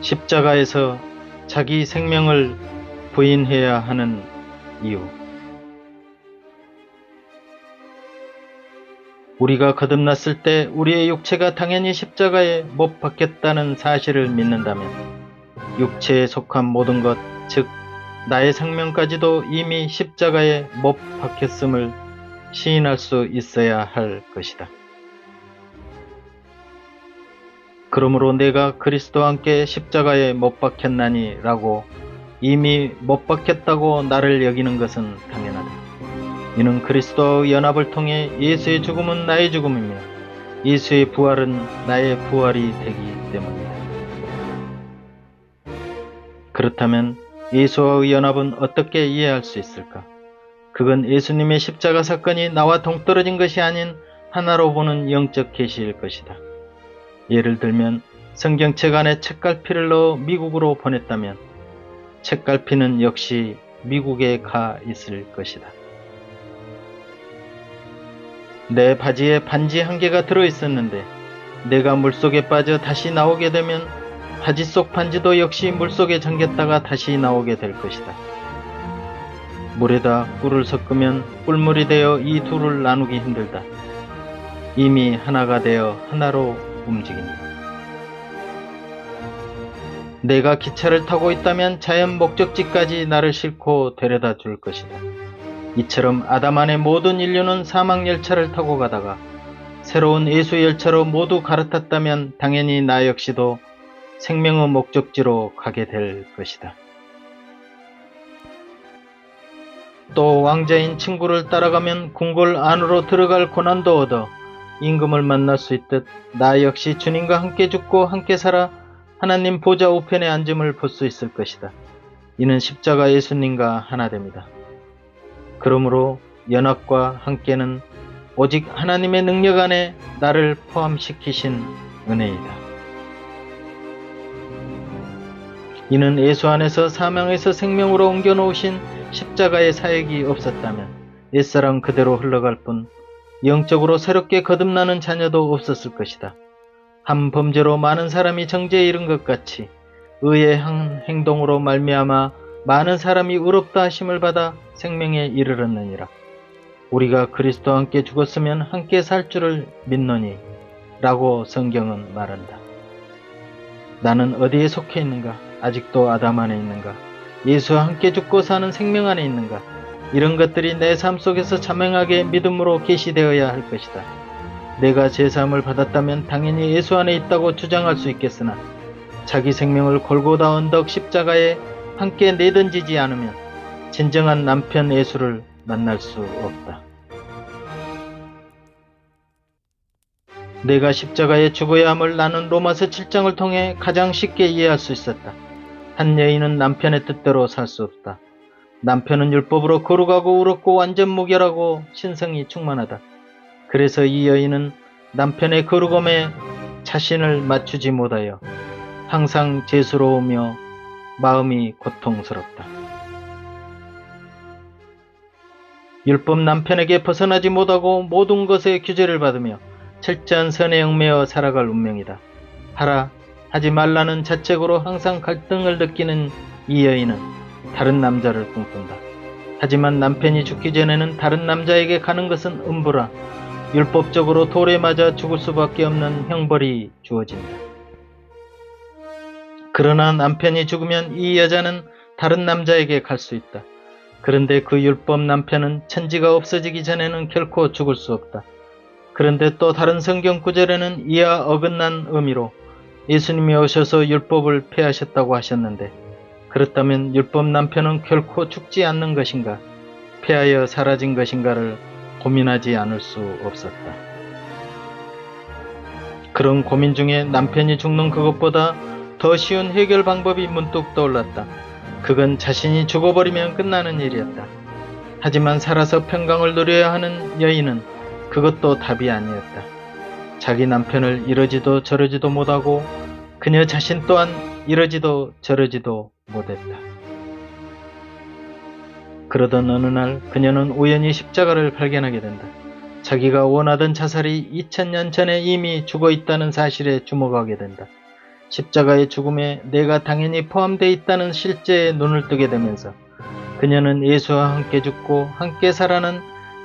십자가에서 자기 생명을 부인해야 하는 이유. 우리가 거듭났을 때 우리의 육체가 당연히 십자가에 못 박혔다는 사실을 믿는다면 육체에 속한 모든 것, 즉 나의 생명까지도 이미 십자가에 못 박혔음을 시인할 수 있어야 할 것이다. 그러므로 내가 그리스도와 함께 십자가에 못 박혔나니 라고 이미 못 박혔다고 나를 여기는 것은 당연하다. 이는 그리스도와 연합을 통해 예수의 죽음은 나의 죽음이며 예수의 부활은 나의 부활이 되기 때문이다. 그렇다면 예수와 연합은 어떻게 이해할 수 있을까? 그건 예수님의 십자가 사건이 나와 동떨어진 것이 아닌 하나로 보는 영적 계시일 것이다. 예를 들면 성경책 안에 책갈피를 넣어 미국으로 보냈다면 책갈피는 역시 미국에 가 있을 것이다. 내 바지에 반지 한 개가 들어 있었는데 내가 물속에 빠져 다시 나오게 되면 바지 속 반지도 역시 물속에 잠겼다가 다시 나오게 될 것이다. 물에다 꿀을 섞으면 꿀물이 되어 이 둘을 나누기 힘들다. 이미 하나가 되어 하나로 움직인다. 내가 기차를 타고 있다면 자연 목적지까지 나를 싣고 데려다 줄 것이다. 이처럼 아담 안의 모든 인류는 사막 열차를 타고 가다가 새로운 예수 열차로 모두 갈아탔다면 당연히 나 역시도 생명의 목적지로 가게 될 것이다. 또 왕자인 친구를 따라가면 궁궐 안으로 들어갈 고난도 얻어 임금을 만날 수 있듯 나 역시 주님과 함께 죽고 함께 살아 하나님 보좌 우편에 앉음을 볼 수 있을 것이다. 이는 십자가 예수님과 하나 됩니다. 그러므로 연합과 함께는 오직 하나님의 능력 안에 나를 포함시키신 은혜이다. 이는 예수 안에서 사망에서 생명으로 옮겨 놓으신 십자가의 사역이 없었다면 옛사람 그대로 흘러갈 뿐 영적으로 새롭게 거듭나는 자녀도 없었을 것이다. 한 범죄로 많은 사람이 정죄에 이른 것 같이 의의 한 행동으로 말미암아 많은 사람이 의롭다 하심을 받아 생명에 이르렀느니라. 우리가 그리스도와 함께 죽었으면 함께 살 줄을 믿노니 라고 성경은 말한다. 나는 어디에 속해 있는가? 아직도 아담 안에 있는가? 예수와 함께 죽고 사는 생명 안에 있는가? 이런 것들이 내 삶 속에서 자명하게 믿음으로 계시되어야 할 것이다. 내가 제사함을 받았다면 당연히 예수 안에 있다고 주장할 수 있겠으나 자기 생명을 골고다 언덕 십자가에 함께 내던지지 않으면 진정한 남편 예수를 만날 수 없다. 내가 십자가에 죽어야 함을 나는 로마서 7장을 통해 가장 쉽게 이해할 수 있었다. 한 여인은 남편의 뜻대로 살 수 없다. 남편은 율법으로 거룩하고 우럽고 완전 무결하고 신성이 충만하다. 그래서 이 여인은 남편의 거룩함에 자신을 맞추지 못하여 항상 죄스러우며 마음이 고통스럽다. 율법 남편에게 벗어나지 못하고 모든 것에 규제를 받으며 철저한 선에 얽매여 살아갈 운명이다. 하라, 하지 말라는 자책으로 항상 갈등을 느끼는 이 여인은 다른 남자를 꿈꾼다. 하지만 남편이 죽기 전에는 다른 남자에게 가는 것은 음부라 율법적으로 돌에 맞아 죽을 수밖에 없는 형벌이 주어진다. 그러나 남편이 죽으면 이 여자는 다른 남자에게 갈 수 있다. 그런데 그 율법 남편은 천지가 없어지기 전에는 결코 죽을 수 없다. 그런데 또 다른 성경 구절에는 이와 어긋난 의미로 예수님이 오셔서 율법을 폐하셨다고 하셨는데 그렇다면 율법 남편은 결코 죽지 않는 것인가 폐하여 사라진 것인가를 고민하지 않을 수 없었다. 그런 고민 중에 남편이 죽는 그것보다 더 쉬운 해결 방법이 문득 떠올랐다. 그건 자신이 죽어버리면 끝나는 일이었다. 하지만 살아서 평강을 누려야 하는 여인은 그것도 답이 아니었다. 자기 남편을 이러지도 저러지도 못하고 그녀 자신 또한 이러지도 저러지도 못했다. 그러던 어느 날 그녀는 우연히 십자가를 발견하게 된다. 자기가 원하던 자살이 2000년 전에 이미 죽어 있다는 사실에 주목하게 된다. 십자가의 죽음에 내가 당연히 포함되어 있다는 실제에 눈을 뜨게 되면서 그녀는 예수와 함께 죽고 함께 살아는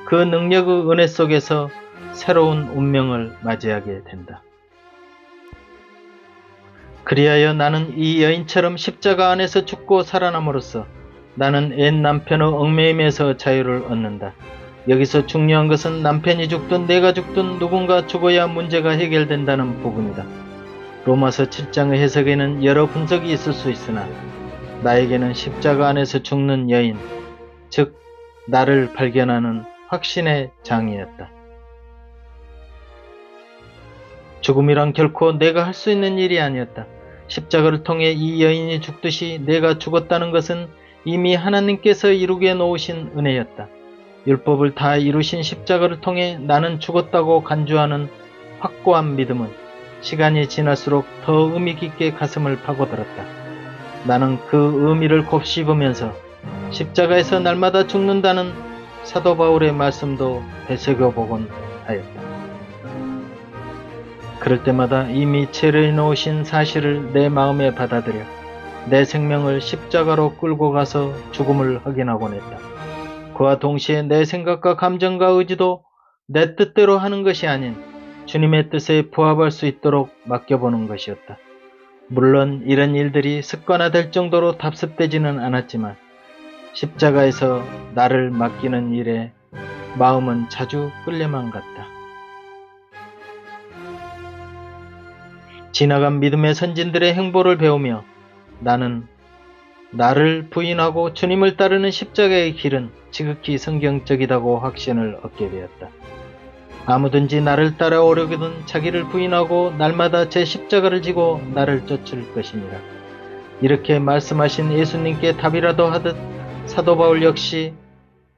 그 능력의 은혜 속에서 새로운 운명을 맞이하게 된다. 그리하여 나는 이 여인처럼 십자가 안에서 죽고 살아남으로써 나는 옛 남편의 얽매임에서 자유를 얻는다. 여기서 중요한 것은 남편이 죽든 내가 죽든 누군가 죽어야 문제가 해결된다는 부분이다. 로마서 7장의 해석에는 여러 분석이 있을 수 있으나 나에게는 십자가 안에서 죽는 여인, 즉 나를 발견하는 확신의 장이었다. 죽음이란 결코 내가 할 수 있는 일이 아니었다. 십자가를 통해 이 여인이 죽듯이 내가 죽었다는 것은 이미 하나님께서 이루게 놓으신 은혜였다. 율법을 다 이루신 십자가를 통해 나는 죽었다고 간주하는 확고한 믿음은 시간이 지날수록 더 의미 깊게 가슴을 파고들었다. 나는 그 의미를 곱씹으면서 십자가에서 날마다 죽는다는 사도 바울의 말씀도 되새겨보곤 하였다. 그럴 때마다 이미 죄를 놓으신 사실을 내 마음에 받아들여 내 생명을 십자가로 끌고 가서 죽음을 확인하곤 했다. 그와 동시에 내 생각과 감정과 의지도 내 뜻대로 하는 것이 아닌 주님의 뜻에 부합할 수 있도록 맡겨보는 것이었다. 물론 이런 일들이 습관화될 정도로 답습되지는 않았지만 십자가에서 나를 맡기는 일에 마음은 자주 끌려만 갔다. 지나간 믿음의 선진들의 행보를 배우며 나는 나를 부인하고 주님을 따르는 십자가의 길은 지극히 성경적이다고 확신을 얻게 되었다. 아무든지 나를 따라오려거든 자기를 부인하고 날마다 제 십자가를 지고 나를 쫓을 것이니라. 이렇게 말씀하신 예수님께 답이라도 하듯 사도 바울 역시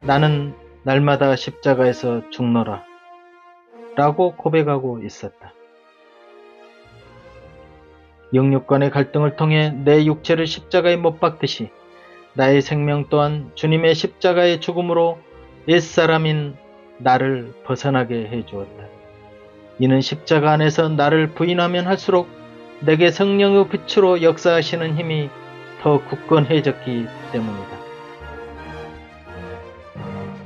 나는 날마다 십자가에서 죽노라 라고 고백하고 있었다. 영육 간의 갈등을 통해 내 육체를 십자가에 못 박듯이 나의 생명 또한 주님의 십자가의 죽음으로 옛사람인 나를 벗어나게 해 주었다. 이는 십자가 안에서 나를 부인하면 할수록 내게 성령의 빛으로 역사하시는 힘이 더 굳건해졌기 때문이다.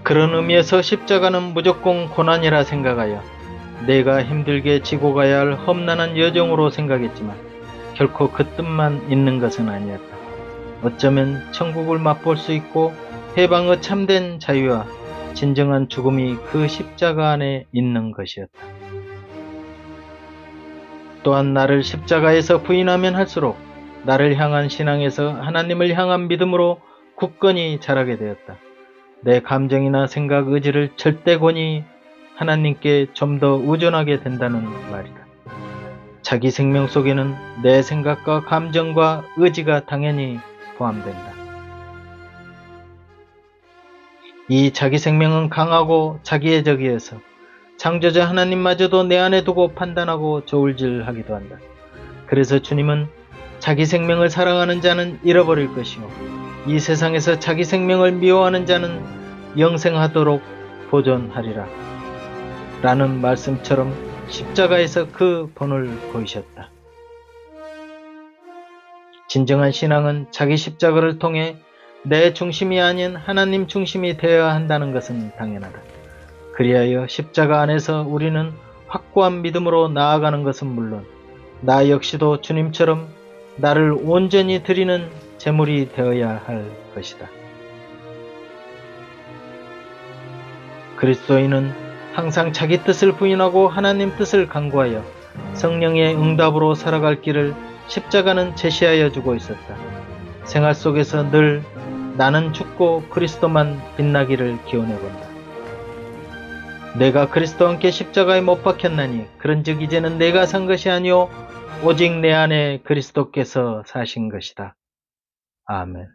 그런 의미에서 십자가는 무조건 고난이라 생각하여 내가 힘들게 지고 가야 할 험난한 여정으로 생각했지만 결코 그 뜻만 있는 것은 아니었다. 어쩌면 천국을 맛볼 수 있고 해방의 참된 자유와 진정한 죽음이 그 십자가 안에 있는 것이었다. 또한 나를 십자가에서 부인하면 할수록 나를 향한 신앙에서 하나님을 향한 믿음으로 굳건히 자라게 되었다. 내 감정이나 생각, 의지를 절대 권히 하나님께 좀 더 의존하게 된다는 말이다. 자기 생명 속에는 내 생각과 감정과 의지가 당연히 포함된다. 이 자기 생명은 강하고 자기애적이어서 창조자 하나님마저도 내 안에 두고 판단하고 저울질하기도 한다. 그래서 주님은 자기 생명을 사랑하는 자는 잃어버릴 것이요 이 세상에서 자기 생명을 미워하는 자는 영생하도록 보존하리라. 라는 말씀처럼 십자가에서 그 본을 보이셨다. 진정한 신앙은 자기 십자가를 통해 내 중심이 아닌 하나님 중심이 되어야 한다는 것은 당연하다. 그리하여 십자가 안에서 우리는 확고한 믿음으로 나아가는 것은 물론 나 역시도 주님처럼 나를 온전히 드리는 제물이 되어야 할 것이다. 그리스도인은 항상 자기 뜻을 부인하고 하나님 뜻을 강구하여 성령의 응답으로 살아갈 길을 십자가는 제시하여 주고 있었다. 생활 속에서 늘 나는 죽고 그리스도만 빛나기를 기원해 본다. 내가 그리스도와 함께 십자가에 못 박혔나니 그런즉 이제는 내가 산 것이 아니요 오직 내 안에 그리스도께서 사신 것이다. 아멘.